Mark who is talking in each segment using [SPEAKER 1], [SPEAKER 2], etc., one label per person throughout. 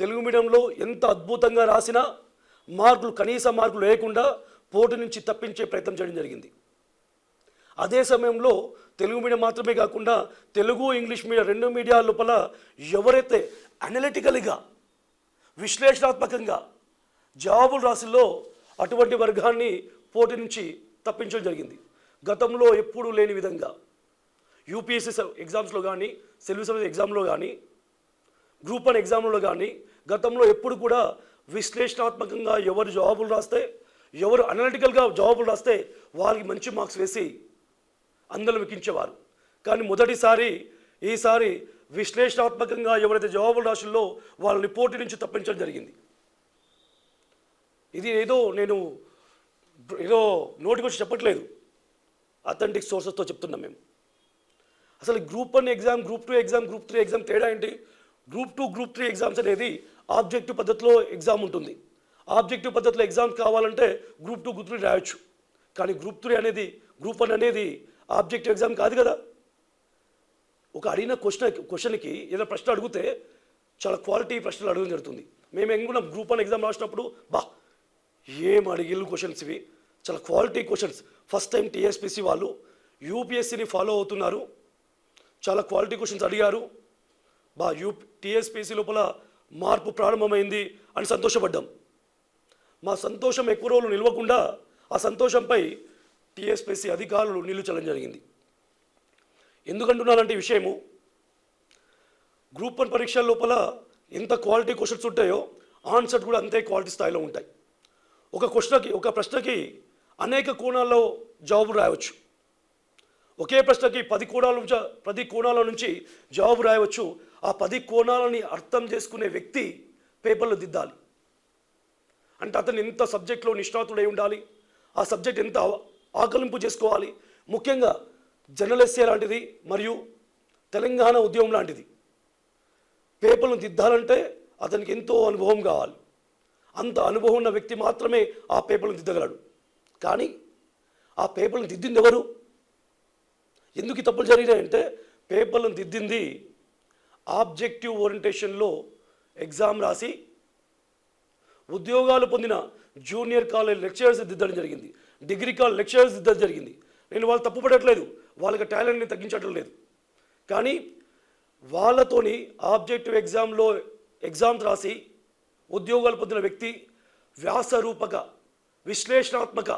[SPEAKER 1] తెలుగు మీడియంలో ఎంత అద్భుతంగా రాసినా మార్కులు కనీస మార్కులు లేకుండా పోటీ నుంచి తప్పించే ప్రయత్నం చేయడం జరిగింది. అదే సమయంలో తెలుగు మీడియం మాత్రమే కాకుండా తెలుగు ఇంగ్లీష్ మీడియం రెండు మీడియా లోపల ఎవరైతే అనలిటికల్గా విశ్లేషణాత్మకంగా జవాబులు రాసిల్లో అటువంటి వర్గాన్ని పోటీ నుంచి తప్పించడం జరిగింది. గతంలో ఎప్పుడూ లేని విధంగా యూపీఎస్సీ ఎగ్జామ్స్లో కానీ సివిల్ సర్వీస్ ఎగ్జామ్లో కానీ గ్రూప్ వన్ ఎగ్జామ్లో కానీ గతంలో ఎప్పుడు కూడా విశ్లేషణాత్మకంగా ఎవరు జవాబులు రాస్తే ఎవరు అనలిటికల్గా జవాబులు రాస్తే వాళ్ళకి మంచి మార్క్స్ వేసి అందరం ఎక్కించేవారు కానీ మొదటిసారి ఈసారి విశ్లేషణాత్మకంగా ఎవరైతే జవాబులు రాసిల్లో వాళ్ళని పోటీ నుంచి తప్పించడం జరిగింది. ఇది ఏదో నేను ఏదో నోటి గురించి చెప్పట్లేదు. అథెంటిక్ సోర్సెస్తో చెప్తున్నాం మేము. అసలు group one exam group two exam group three exam తేడా ఏంటి? Group two group three exams అనేది ఆబ్జెక్టివ్ పద్ధతిలో ఎగ్జామ్ ఉంటుంది. ఆబ్జెక్టివ్ పద్ధతిలో ఎగ్జామ్ కావాలంటే గ్రూప్ టూ గ్రూప్ త్రీ రాయొచ్చు. కానీ గ్రూప్ త్రీ అనేది గ్రూప్ వన్ అనేది ఆబ్జెక్టివ్ ఎగ్జామ్ కాదు కదా. ఒక అడిగిన క్వశ్చన్ క్వశ్చన్కి ఏదైనా ప్రశ్న అడిగితే చాలా క్వాలిటీ ప్రశ్నలు అడగడం జరుగుతుంది. మేము ఎంగున్నాం గ్రూప్ వన్ ఎగ్జామ్ రాసినప్పుడు బా ఏం అడిగిల్లు క్వశ్చన్స్ ఇవి? చాలా quality questions. First time TSPC వాళ్ళు యూపీఎస్సీని ఫాలో అవుతున్నారు. చాలా క్వాలిటీ క్వశ్చన్స్ అడిగారు. బా యూ టీఎస్పీసీ లోపల మార్పు ప్రారంభమైంది అని సంతోషపడ్డాం. మా సంతోషం ఎక్కువ రోజులు నిలవకుండా ఆ సంతోషంపై టీఎస్పీసీ అధికారులు నిలుచడం జరిగింది. ఎందుకంటున్నానంటే విషయము గ్రూప్ వన్ పరీక్షల లోపల ఎంత క్వాలిటీ క్వశ్చన్స్ ఉంటాయో ఆన్సర్ కూడా అంతే క్వాలిటీ స్థాయిలో ఉంటాయి. ఒక క్వశ్చన్కి ఒక ప్రశ్నకి అనేక కోణాల్లో జవాబు రాయవచ్చు. ఒకే ప్రశ్నకి పది కోణాల నుంచి పది కోణాల నుంచి జవాబు రాయవచ్చు. ఆ పది కోణాలని అర్థం చేసుకునే వ్యక్తి పేపర్లు దిద్దాలి. అంటే అతను ఎంత సబ్జెక్ట్లో నిష్ణాతుడై ఉండాలి. ఆ సబ్జెక్ట్ ఎంత ఆకలింపు చేసుకోవాలి. ముఖ్యంగా జర్నలిస్టే లాంటిది మరియు తెలంగాణ ఉద్యమం లాంటిది. పేపర్లను దిద్దాలంటే అతనికి ఎంతో అనుభవం కావాలి. అంత అనుభవం ఉన్న వ్యక్తి మాత్రమే ఆ పేపర్లను దిద్దగలడు. కానీ ఆ పేపర్లను దిద్దింది ఎవరు? ఎందుకు ఈ తప్పులు జరిగినాయంటే పేపర్లను దిద్దింది ఆబ్జెక్టివ్ ఓరియంటేషన్లో ఎగ్జామ్ రాసి ఉద్యోగాలు పొందిన జూనియర్ కాలేజ్ లెక్చరర్స్ దిద్దడం జరిగింది. డిగ్రీ కాలేజ్ లెక్చరర్స్ దిద్దడం జరిగింది. నేను వాళ్ళు తప్పుపడట్లేదు వాళ్ళకి టాలెంట్ని తగ్గించడం లేదు. కానీ వాళ్ళతోని ఆబ్జెక్టివ్ ఎగ్జామ్లో ఎగ్జామ్స్ రాసి ఉద్యోగాలు పొందిన వ్యక్తి వ్యాసరూపక విశ్లేషణాత్మక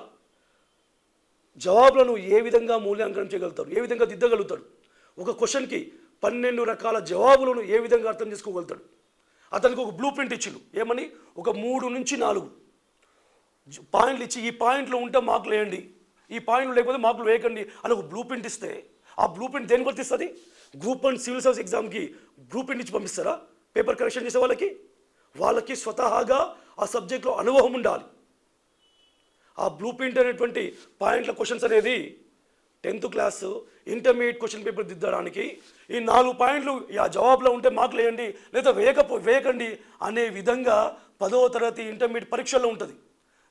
[SPEAKER 1] జవాబులను ఏ విధంగా మూల్యాంకనం చేయగలుగుతారు ఏ విధంగా దిద్దగలుగుతాడు? ఒక క్వశ్చన్కి పన్నెండు రకాల జవాబులను ఏ విధంగా అర్థం చేసుకోగలుగుతాడు? అతనికి ఒక బ్లూ ప్రింట్ ఇచ్చిండు ఏమని? ఒక మూడు నుంచి నాలుగు. పాయింట్లు ఇచ్చి ఈ పాయింట్లో ఉంటే మార్కులు వేయండి ఈ పాయింట్లు లేకపోతే మార్కులు వేయకండి అని ఒక బ్లూ ప్రింట్ ఇస్తే ఆ బ్లూ ప్రింట్ దేనికి వర్తిస్తుంది గ్రూప్ వన్ సివిల్ సర్వీస్ ఎగ్జామ్కి బ్లూ ప్రింట్ ఇచ్చి పంపిస్తారా? పేపర్ కరెక్షన్ చేసే వాళ్ళకి? వాళ్ళకి స్వతహాగా ఆ సబ్జెక్ట్లో అనుభవం ఉండాలి. ఆ బ్లూ ప్రింట్ అనేటువంటి పాయింట్ల క్వశ్చన్స్ అనేది tenth class intermediate question paper దిద్దడానికి ఈ నాలుగు పాయింట్లు ఆ జవాబులో ఉంటే మార్కులు వేయండి లేదా వేయకపో వేయకండి అనే విధంగా పదవ తరగతి ఇంటర్మీడియట్ పరీక్షల్లో ఉంటుంది.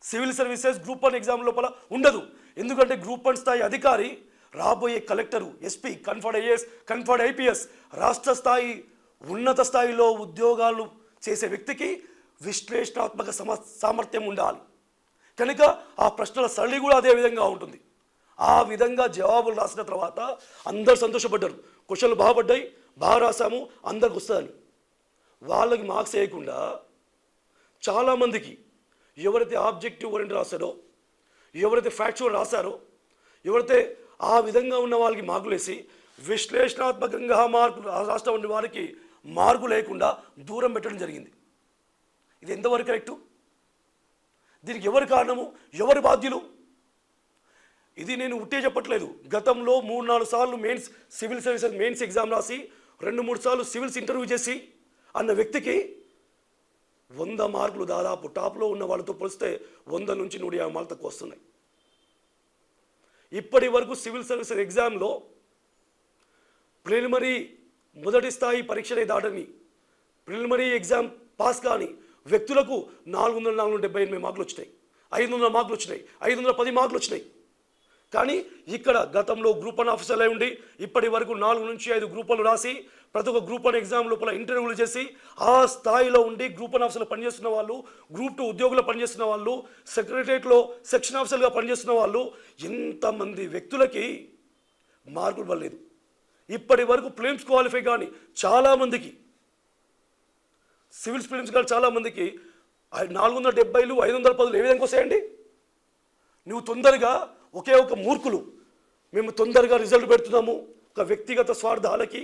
[SPEAKER 1] Civil services group one exam లోపల ఉండదు. ఎందుకంటే గ్రూప్ వన్ స్థాయి అధికారి రాబోయే collector SP conferred IAS conferred IPS రాష్ట్ర స్థాయి ఉన్నత స్థాయిలో ఉద్యోగాలు చేసే వ్యక్తికి విశ్లేషణాత్మక సమ సామర్థ్యం ఉండాలి. కనుక ఆ ప్రశ్నల సరళి కూడా అదే విధంగా ఉంటుంది. ఆ విధంగా జవాబులు రాసిన తర్వాత అందరు సంతోషపడ్డారు. క్వశ్చన్లు బాగుపడ్డాయి బాగా రాసాము అందరికి వస్తుందని. వాళ్ళకి మార్క్స్ వేయకుండా చాలామందికి ఎవరైతే ఆబ్జెక్టివ్ ఓరియంట్ రాశారో ఎవరైతే ఫ్యాక్చువల్ రాశారో ఎవరైతే ఆ విధంగా ఉన్న వాళ్ళకి మార్కులు వేసి విశ్లేషణాత్మకంగా మార్కులు రాష్ట్రం ఉండే వారికి మార్కు లేకుండా దూరం పెట్టడం జరిగింది. ఇది ఎంతవరకు కరెక్టు? దీనికి ఎవరు కారణము? ఎవరు బాధ్యులు? ఇది నేను ఉట్టే చెప్పట్లేదు. గతంలో మూడు నాలుగు సార్లు mains civil services mains exam రాసి రెండు మూడు సార్లు సివిల్స్ ఇంటర్వ్యూ చేసి అన్న వ్యక్తికి వంద మార్కులు దాదాపు టాప్లో ఉన్న వాళ్ళతో పోలిస్తే వంద నుంచి నూట యాభై మార్కులు తక్కువ వస్తున్నాయి. ఇప్పటి వరకు సివిల్ సర్వీసెస్ ఎగ్జామ్లో ప్రిలిమరీ మొదటి స్థాయి పరీక్షలే దాటని ప్రిలిమరీ ఎగ్జామ్ పాస్ కానీ వ్యక్తులకు నాలుగు వందల నాలుగు వందల డెబ్బై ఎనిమిది మార్కులు వచ్చినాయి. ఐదు వందల మార్కులు వచ్చినాయి. ఐదు వందల పది మార్కులు వచ్చినాయి. కానీ ఇక్కడ గతంలో గ్రూప్ వన్ ఆఫీసర్లు అయి ఉండి ఇప్పటి వరకు నాలుగు నుంచి ఐదు గ్రూపులు రాసి ప్రతి ఒక్క గ్రూప్ వన్ ఎగ్జామ్ లోపల ఇంటర్వ్యూలు చేసి ఆ స్థాయిలో ఉండి గ్రూప్ వన్ ఆఫీసర్లు పనిచేస్తున్న వాళ్ళు గ్రూప్ టూ ఉద్యోగులు పనిచేస్తున్న వాళ్ళు సెక్రటరియట్లో సెక్షన్ ఆఫీసర్గా పనిచేస్తున్న వాళ్ళు ఎంతమంది వ్యక్తులకి మార్కులు పడలేదు. ఇప్పటి వరకు ప్లేమ్స్ క్వాలిఫై కానీ చాలామందికి సివిల్స్ ప్రిలిమ్స్ కానీ చాలామందికి నాలుగు వందల డెబ్బైలు ఐదు వందల పదులు ఏ విధంగా వస్తాయండి? నువ్వు తొందరగా ఒకే ఒక మూర్ఖులు. మేము తొందరగా రిజల్ట్ పెడుతున్నాము ఒక వ్యక్తిగత స్వార్థాలకి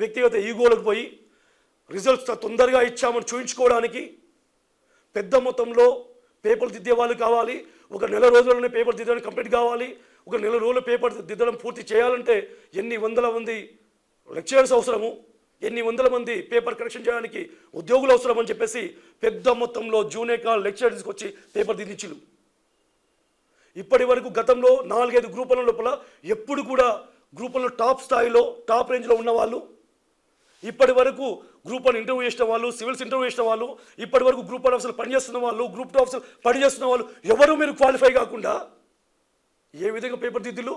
[SPEAKER 1] వ్యక్తిగత ఈగోలకు పోయి రిజల్ట్స్ తొందరగా ఇచ్చామని చూయించుకోవడానికి పెద్ద మొత్తంలో పేపర్లు దిద్దే వాళ్ళు కావాలి. ఒక నెల రోజుల్లోనే పేపర్ దిద్దడం కంప్లీట్ కావాలి. ఒక నెల రోజులు పేపర్ దిద్దడం పూర్తి చేయాలంటే ఎన్ని వందల మంది లెక్చరర్స్ అవసరము? ఎన్ని వందల మంది పేపర్ కరెక్షన్ చేయడానికి ఉద్యోగులు అవసరం అని చెప్పేసి పెద్ద మొత్తంలో జూనియర్ కాల్ లెక్చరర్ తీసుకొచ్చి పేపర్ దిద్దించులు ఇప్పటి వరకు గతంలో నాలుగైదు గ్రూపుల లోపల ఎప్పుడు కూడా గ్రూపుల్లో టాప్ స్థాయిలో టాప్ రేంజ్లో ఉన్నవాళ్ళు ఇప్పటి వరకు గ్రూప్ వన్ ఇంటర్వ్యూ చేసిన వాళ్ళు సివిల్స్ ఇంటర్వ్యూ చేసిన వాళ్ళు ఇప్పటి వరకు గ్రూప్ వన్ ఆఫీసర్ పనిచేస్తున్న వాళ్ళు గ్రూప్ టూ ఆఫీసర్ పనిచేస్తున్న వాళ్ళు ఎవరు మీరు క్వాలిఫై కాకుండా ఏ విధంగా పేపర్ దిద్దులు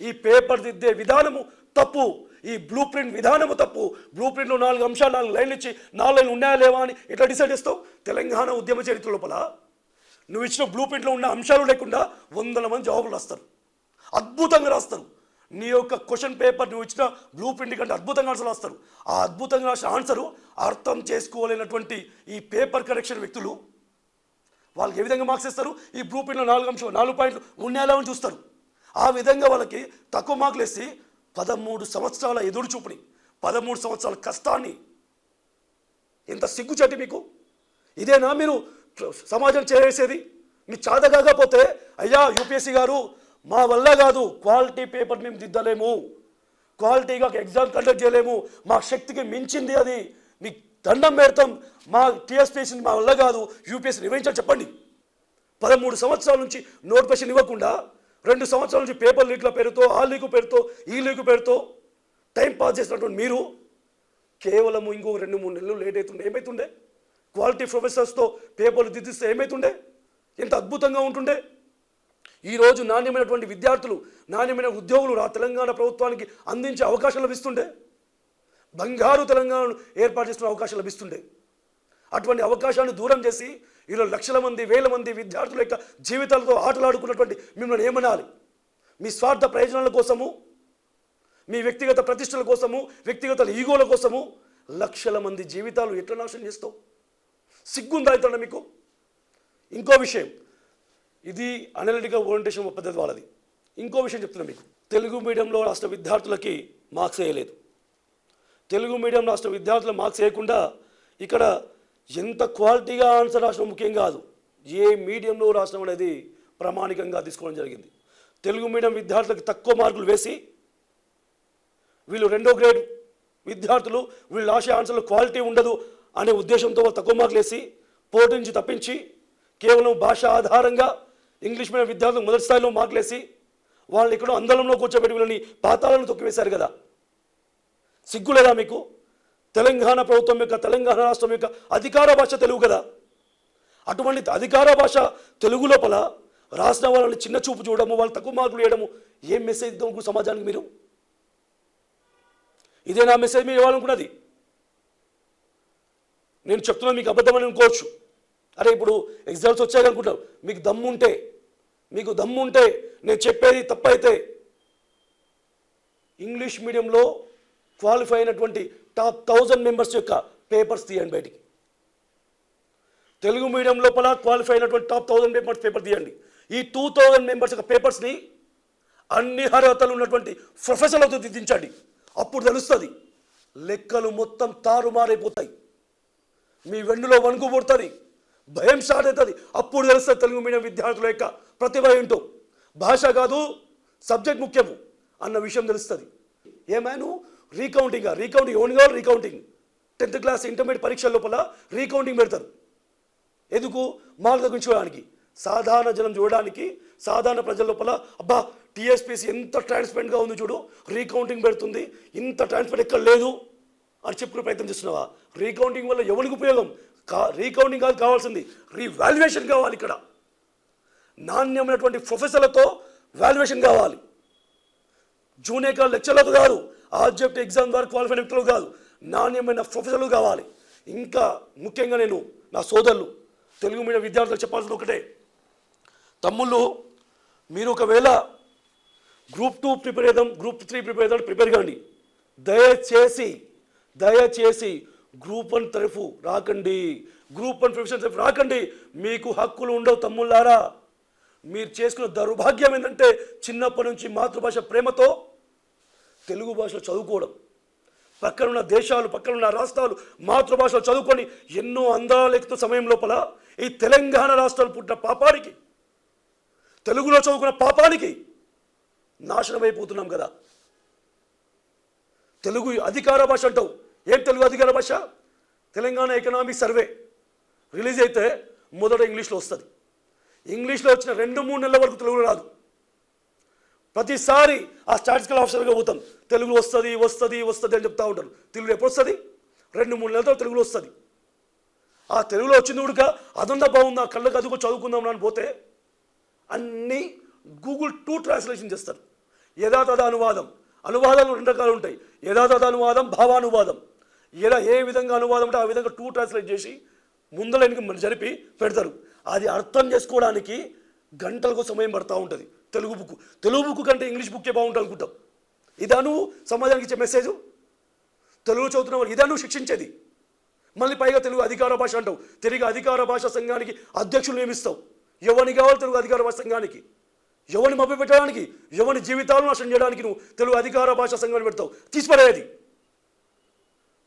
[SPEAKER 1] ఈ పేపర్ దిద్దే విధానము తప్పు. ఈ బ్లూ ప్రింట్ విధానము తప్పు. బ్లూ ప్రింట్లో నాలుగు అంశాలు నాలుగు లైన్లు ఇచ్చి నాలుగు లైన్లు ఉన్నాయా లేవా అని ఎట్లా డిసైడ్ చేస్తావు? తెలంగాణ ఉద్యమ చరిత్ర లోపల నువ్వు ఇచ్చిన బ్లూ ప్రింట్లో ఉన్న అంశాలు లేకుండా వందల మంది జవాబులు రాస్తారు. అద్భుతంగా రాస్తారు. నీ యొక్క క్వశ్చన్ పేపర్ నువ్వు ఇచ్చిన బ్లూ ప్రింట్ కంటే అద్భుతంగా ఆన్సర్ రాస్తారు. ఆ అద్భుతంగా రాసిన ఆన్సరు అర్థం చేసుకోలేనటువంటి ఈ పేపర్ కరెక్షన్ వ్యక్తులు వాళ్ళకి ఏ విధంగా మార్క్స్ ఇస్తారు? ఈ బ్లూ ప్రింట్లో నాలుగు అంశాలు నాలుగు పాయింట్లు ఉన్నాయా అని చూస్తారు. ఆ విధంగా వాళ్ళకి తక్కువ మార్కులు వేసి పదమూడు సంవత్సరాల ఎదురుచూపుని పదమూడు సంవత్సరాల కష్టాన్ని. ఎంత సిగ్గుచటి మీకు? ఇదేనా మీరు సమాజం చేసేది? మీ చాద కాకపోతే అయ్యా యూపీఎస్సీ గారు మా వల్ల కాదు క్వాలిటీ పేపర్ మేము దిద్దలేము. క్వాలిటీగా ఎగ్జామ్ కండక్ట్ చేయలేము. మా శక్తికి మించింది అది. మీ దండం పెడతాం. మా టీఎస్పీఎస్సీ మా వల్ల కాదు యూపీఎస్సీ నిర్వహించాలి చెప్పండి. పదమూడు సంవత్సరాల నుంచి నోటిఫికేషన్ ఇవ్వకుండా రెండు సంవత్సరాల నుంచి పేపర్ లీక్ల పేరుతో ఆ లీకు పేరుతో ఈ లీకు పేరుతో టైం పాస్ చేసినటువంటి మీరు కేవలం ఇంకో రెండు మూడు నెలలు లేట్ అవుతుండే. ఏమవుతుండే క్వాలిటీ ప్రొఫెసర్స్తో పేపర్లు దిద్దిస్తే ఏమవుతుండే ఎంత అద్భుతంగా ఉంటుండే? ఈరోజు నాణ్యమైనటువంటి విద్యార్థులు నాణ్యమైన ఉద్యోగులు రా తెలంగాణ ప్రభుత్వానికి అందించే అవకాశాలు లభిస్తుండే. బంగారు తెలంగాణను ఏర్పాటు చేస్తున్న అవకాశం లభిస్తుండే. అటువంటి అవకాశాన్ని దూరం చేసి ఈరోజు లక్షల మంది వేల మంది విద్యార్థుల యొక్క జీవితాలతో ఆటలాడుకున్నటువంటి మిమ్మల్ని ఏమనాలి? మీ స్వార్థ ప్రయోజనాల కోసము? మీ వ్యక్తిగత ప్రతిష్టల కోసము? వ్యక్తిగత ఈగోల కోసము? లక్షల మంది జీవితాలు ఎట్లా నాశనం చేస్తావు? సిగ్గుందా ఇతడ మీకు? ఇంకో విషయం. ఇది అనలిటికల్ ఓరియంటేషన్ పద్ధతి వాళ్ళది. ఇంకో విషయం చెప్తున్నా మీకు. తెలుగు మీడియంలో రాష్ట్ర విద్యార్థులకి మార్క్స్ వేయలేదు. తెలుగు మీడియం రాష్ట్ర విద్యార్థులు మార్క్స్ వేయకుండా ఇక్కడ ఎంత క్వాలిటీగా ఆన్సర్ రాసిన ముఖ్యం కాదు. ఏ మీడియంలో రాసడం అనేది ప్రామాణికంగా తీసుకోవడం జరిగింది. తెలుగు మీడియం విద్యార్థులకు తక్కువ మార్కులు వేసి వీళ్ళు రెండో గ్రేడ్ విద్యార్థులు వీళ్ళు రాసే ఆన్సర్లో క్వాలిటీ ఉండదు అనే ఉద్దేశంతో తక్కువ మార్కులు వేసి పోటీ నుంచి తప్పించి కేవలం భాష ఆధారంగా ఇంగ్లీష్ మీడియం విద్యార్థులు మొదటి స్థాయిలో మార్కులు వేసి వాళ్ళని ఇక్కడ అందలంలో కూర్చోబెట్టి వీళ్ళని పాతాలను తొక్కివేశారు కదా. సిగ్గులేదా మీకు? తెలంగాణ ప్రభుత్వం యొక్క తెలంగాణ రాష్ట్రం యొక్క అధికార భాష తెలుగు కదా. అటువంటి అధికార భాష తెలుగు లోపల రాసిన వాళ్ళని చిన్న చూపు చూడడము వాళ్ళు తక్కువ మార్కులు వేయడము ఏం మెసేజ్ ఇద్దాం సమాజానికి మీరు? ఇదే నా మెసేజ్ మీరు ఇవ్వాలనుకున్నది. నేను చెప్తున్నా మీకు అబద్ధమని అనుకోవచ్చు అరే ఇప్పుడు ఎగ్జామ్స్ వచ్చాయి అనుకుంటాం మీకు దమ్ము ఉంటే మీకు దమ్ము ఉంటే నేను చెప్పేది తప్పైతే ఇంగ్లీష్ మీడియంలో క్వాలిఫై అయినటువంటి టాప్ థౌజండ్ మెంబర్స్ యొక్క పేపర్స్ తీయండి బయటికి. తెలుగు మీడియం లోపల క్వాలిఫై అయినటువంటి టాప్ థౌజండ్ మెంబర్స్ పేపర్ తీయండి. ఈ టూ థౌజండ్ మెంబర్స్ యొక్క పేపర్స్ని అన్ని అర్హతలు ఉన్నటువంటి ప్రొఫెసర్లతో దిద్దించండి అప్పుడు తెలుస్తుంది లెక్కలు మొత్తం తారుమారైపోతాయి. మీ వెన్నులో వణుకు పుడుతుంది భయం స్టార్ట్ అవుతుంది. అప్పుడు తెలుస్తుంది తెలుగు మీడియం విద్యార్థుల యొక్క ప్రతిభ ఏంటో. భాష కాదు సబ్జెక్ట్ ముఖ్యము అన్న విషయం తెలుస్తుంది. ఏమైనా? రీకౌంటింగ్ రీకౌంటింగ్ ఓన్ కావాలి రీకౌంటింగ్ టెన్త్ క్లాస్ ఇంటర్మీడియట్ పరీక్ష లోపల రీకౌంటింగ్ పెడతారు. ఎందుకు? మార్కుల గురించి చూడడానికి. సాధారణ జనం చూడడానికి సాధారణ ప్రజల లోపల అబ్బా టీఎస్పీసీ ఎంత ట్రాన్స్పరెంట్గా ఉంది చూడు రీకౌంటింగ్ పెడుతుంది ఇంత ట్రాన్స్పరెంట్ ఎక్కడ లేదు అని చెప్పుకునే ప్రయత్నం చేస్తున్నావా? రీకౌంటింగ్ వల్ల ఎవరికి ఉపయోగం? కా రీకౌంటింగ్ కాదు కావాల్సింది. రీవాల్యుయేషన్ కావాలి ఇక్కడ. నాణ్యమైనటువంటి ప్రొఫెసర్లతో వాల్యుయేషన్ కావాలి. జూనియర్ కాల్ లెక్చర్లతో కాదు. ఆబ్జెక్ట్ ఎగ్జామ్ ద్వారా క్వాలిఫైడ్ వ్యక్తులు కాదు నాణ్యమైన ప్రొఫెసర్లు కావాలి. ఇంకా ముఖ్యంగా నేను నా సోదరులు తెలుగు మీడియం విద్యార్థులకు చెప్పాల్సింది ఒకటే. తమ్ముళ్ళు మీరు ఒకవేళ గ్రూప్ టూ ప్రిపేర్ చేద్దాం గ్రూప్ త్రీ ప్రిపేర్ చేద్దాం ప్రిపేర్ కానీ దయచేసి దయచేసి గ్రూప్ వన్ తరఫు రాకండి. గ్రూప్ వన్ ప్రొఫెషన్ తరఫు రాకండి. మీకు హక్కులు ఉండవు తమ్ముళ్ళారా. మీరు చేసుకున్న దౌర్భాగ్యం ఏంటంటే చిన్నప్పటి నుంచి మాతృభాష ప్రేమతో తెలుగు భాషలో చదువుకోవడం. పక్కనున్న దేశాలు పక్కనున్న రాష్ట్రాలు మాతృభాషలో చదువుకొని ఎన్నో అందాలు సమయం లోపల ఈ తెలంగాణ రాష్ట్రాలు పుట్టిన పాపానికి తెలుగులో చదువుకున్న పాపానికి నాశనం అయిపోతున్నాం కదా. తెలుగు అధికార భాష అంటావు. ఏం తెలుగు అధికార భాష? తెలంగాణ ఎకనామిక్ సర్వే రిలీజ్ అయితే మొదట ఇంగ్లీష్లో వస్తుంది. ఇంగ్లీష్లో వచ్చిన రెండు మూడు నెలల వరకు తెలుగులో రాదు. ప్రతిసారి ఆ స్టాటిస్టికల్ ఆఫీసర్గా పోతాం. తెలుగు వస్తుంది వస్తుంది వస్తుంది అని చెప్తా ఉంటారు. తెలుగు ఎప్పుడు వస్తుంది? రెండు మూడు నెలలతో తెలుగులో వస్తుంది. ఆ తెలుగులో వచ్చింది ఉడక అదంతా బాగుందా? కళ్ళకు అదుకు చదువుకుందాం అని పోతే అన్నీ గూగుల్ టూ ట్రాన్స్లేషన్ చేస్తారు. యథాతథ అనువాదం. అనువాదాలు రెండు రకాలు ఉంటాయి. యథాతథ అనువాదం భావానువాదం. ఎలా ఏ విధంగా అనువాదం అంటే ఆ విధంగా టూ ట్రాన్స్లేట్ చేసి ముందలనికి జరిపి పెడతారు. అది అర్థం చేసుకోవడానికి గంటలకు సమయం పడుతూ ఉంటుంది. తెలుగు బుక్ తెలుగు బుక్ కంటే ఇంగ్లీష్ బుక్కే బాగుంటుంది అనుకుంటాం. ఇదాను సమాజానికి ఇచ్చే మెసేజ్ తెలుగు చదువుతున్న వాళ్ళు ఇదాను శిక్షించేది. మళ్ళీ పైగా తెలుగు అధికార భాష అంటావు తెలుగు అధికార భాష సంఘానికి అధ్యక్షులు నియమిస్తావు ఎవరిని కావాలి తెలుగు అధికార భాష సంఘానికి? ఎవరిని మభ్య పెట్టడానికి ఎవరి జీవితాలను నాశనం చేయడానికి నువ్వు తెలుగు అధికార భాష సంఘాన్ని పెడతావు? తీసిపడేది.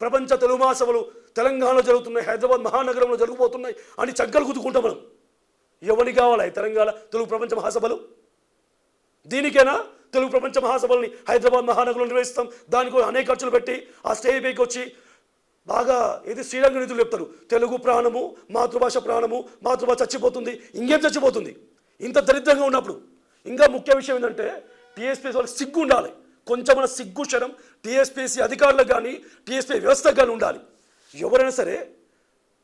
[SPEAKER 1] ప్రపంచ తెలుగు మహాసభలు తెలంగాణలో జరుగుతున్నాయి హైదరాబాద్ మహానగరంలో జరిగిపోతున్నాయి అని చక్కలు కుదుకుంటాం మనం. ఎవరిని కావాలి తెలంగాణ తెలుగు ప్రపంచ మహాసభలు? దీనికైనా? తెలుగు ప్రపంచ మహాసభల్ని హైదరాబాద్ మహానగరంలో నిర్వహిస్తాం. దానికి అనేక ఖర్చులు పెట్టి ఆ స్టే పైకి వచ్చి బాగా ఏది శ్రీరంగ నిధులు చెప్తారు. తెలుగు ప్రాణము మాతృభాష ప్రాణము మాతృభాష చచ్చిపోతుంది. ఇంకేం చచ్చిపోతుంది? ఇంత దరిద్రంగా ఉన్నప్పుడు. ఇంకా ముఖ్య విషయం ఏంటంటే టీఎస్పీఎస్ వాళ్ళకి సిగ్గు ఉండాలి. కొంచెం మన సిగ్గు క్షణం టీఎస్పీఎస్సీ అధికారులకు కానీ టీఎస్పీ వ్యవస్థకు కానీ ఉండాలి. ఎవరైనా సరే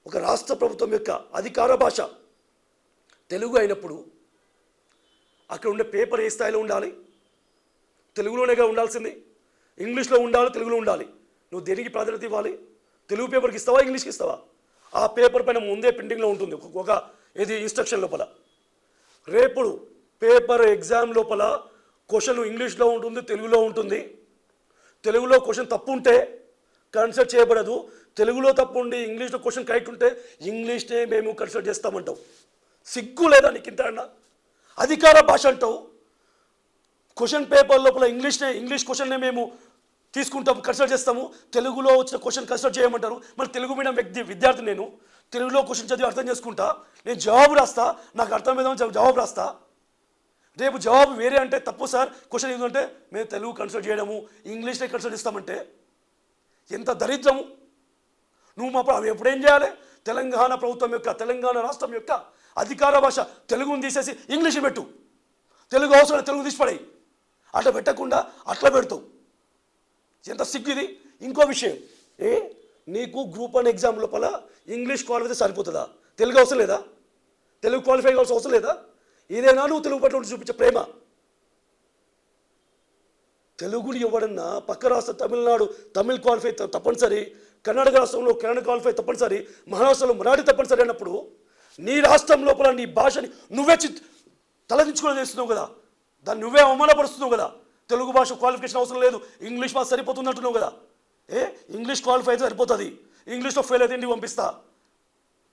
[SPEAKER 1] ఒక రాష్ట్ర ప్రభుత్వం యొక్క అధికార భాష తెలుగు అయినప్పుడు అక్కడ ఉండే పేపర్ ఏ స్థాయిలో ఉండాలి? తెలుగులోనేగా ఉండాల్సింది. ఇంగ్లీష్లో ఉండాలి తెలుగులో ఉండాలి. నువ్వు దేనికి ప్రాధాన్యత ఇవ్వాలి? తెలుగు పేపర్కి ఇస్తావా ఇంగ్లీష్కి ఇస్తావా? ఆ పేపర్ పైన ముందే ప్రింటింగ్లో ఉంటుంది. ఒక- ఇది ఇన్స్ట్రక్షన్ లోపల. రేపుడు పేపర్ ఎగ్జామ్ లోపల క్వశ్చన్ ఇంగ్లీష్లో ఉంటుంది తెలుగులో ఉంటుంది. తెలుగులో క్వశ్చన్ తప్పు ఉంటే కన్సిడర్ చేయబడదు. తెలుగులో తప్పు ఉండి ఇంగ్లీష్లో క్వశ్చన్ కరెక్ట్ ఉంటే ఇంగ్లీష్నే మేము కన్సిడర్ చేస్తామంటాం సిగ్గు లేదా నీకు ఇంత అన్నా? అధికార భాష అంటావు. క్వశ్చన్ పేపర్ లోపల ఇంగ్లీష్నే ఇంగ్లీష్ క్వశ్చన్నే మేము తీసుకుంటాం కన్సల్ట్ చేస్తాము. తెలుగులో వచ్చిన క్వశ్చన్ కన్సల్ట్ చేయమంటారు. మరి తెలుగు మీడియం వ్యక్తి విద్యార్థి నేను. తెలుగులో క్వశ్చన్ చదివి అర్థం చేసుకుంటా. నేను జవాబు రాస్తా. నాకు అర్థం అర్థమయ్యేదని జవాబు రాస్తా. రేపు జవాబు వేరే అంటే తప్పు సార్. క్వశ్చన్ ఏంటంటే మేము తెలుగు కన్సల్ట్ చేయడము ఇంగ్లీష్నే కన్సల్ట్ ఇస్తామంటే ఎంత దరిద్రము. నువ్వు మా ప్ర- ఎప్పుడు చేయాలి? తెలంగాణ ప్రభుత్వం యొక్క తెలంగాణ రాష్ట్రం యొక్క అధికార భాష తెలుగుని తీసేసి ఇంగ్లీష్ పెట్టు. తెలుగు అవసరం తెలుగు తీసిపడాయి. అట్లా పెట్టకుండా అట్లా పెడతావు ఎంత సిగ్గు ఇది? ఇంకో విషయం. ఏ? నీకు గ్రూప్ వన్ ఎగ్జామ్ లోపల ఇంగ్లీష్ క్వాలిఫై సరిపోతుందా? తెలుగు అవసరం లేదా? తెలుగు క్వాలిఫై కావాల్సిన అవసరం లేదా? ఇదేనా నువ్వు తెలుగు పట్ల చూపించే ప్రేమ. తెలుగుని ఎవడన్నా పక్క రాష్ట్ర తమిళనాడు తమిళ్ క్వాలిఫై తప్పనిసరి. కర్ణాటక రాష్ట్రంలో కన్నడ క్వాలిఫై తప్పనిసరి. మహారాష్ట్రలో మరాఠీ తప్పనిసరి అన్నప్పుడు నీ రాష్ట్రం లోపల నీ భాషని నువ్వే చి తలదించుకొని చేస్తున్నావు కదా. దాన్ని నువ్వే అవమానపరుస్తున్నావు కదా. తెలుగు భాష క్వాలిఫికేషన్ అవసరం లేదు. ఇంగ్లీష్ మాకు సరిపోతుంది అంటున్నావు కదా. ఏ? ఇంగ్లీష్ క్వాలిఫై అయితే సరిపోతుంది. ఇంగ్లీష్లో ఫెయిల్ అయితే ఇంటికి పంపిస్తా.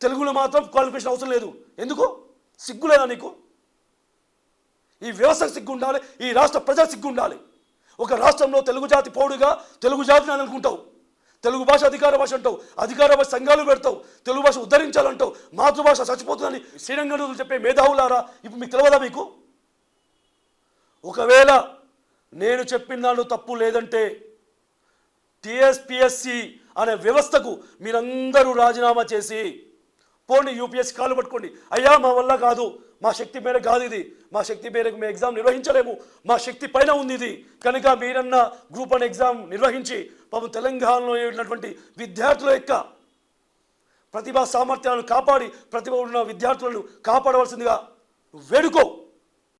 [SPEAKER 1] తెలుగులో మాత్రం క్వాలిఫికేషన్ అవసరం లేదు. ఎందుకు? సిగ్గు లేదా నీకు? ఈ వ్యవస్థకు సిగ్గు ఉండాలి. ఈ రాష్ట్ర ప్రజలకు సిగ్గు ఉండాలి. ఒక రాష్ట్రంలో తెలుగు జాతి పౌడుగా తెలుగు జాతిని అనుకుంటావు. తెలుగు భాష అధికార భాష అంటావు అధికార భాష సంఘాలు పెడతావు తెలుగు భాష ఉద్ధరించాలంటావు మాతృభాష చచ్చిపోతుందని శ్రీరంగనులు చెప్పే మేధావులారా ఇప్పుడు మీకు తెలియదా మీకు? ఒకవేళ నేను చెప్పిన దాంట్లో తప్పు లేదంటే టిఎస్పిఎస్సి అనే వ్యవస్థకు మీరందరూ రాజీనామా చేసి పోండి యూపీఎస్సీ కాలు పట్టుకోండి. అయ్యా మా వల్ల కాదు. మా శక్తి మేర కాదు ఇది. మా శక్తి మేరకు మేము ఎగ్జామ్ నిర్వహించలేము. మా శక్తి పైన ఉంది ఇది. కనుక మీరన్న గ్రూప్ వన్ ఎగ్జామ్ నిర్వహించి పాపం తెలంగాణలో ఉన్నటువంటి విద్యార్థుల యొక్క ప్రతిభా సామర్థ్యాలను కాపాడి ప్రతిభ ఉన్న విద్యార్థులను కాపాడవలసిందిగా వేడుకో.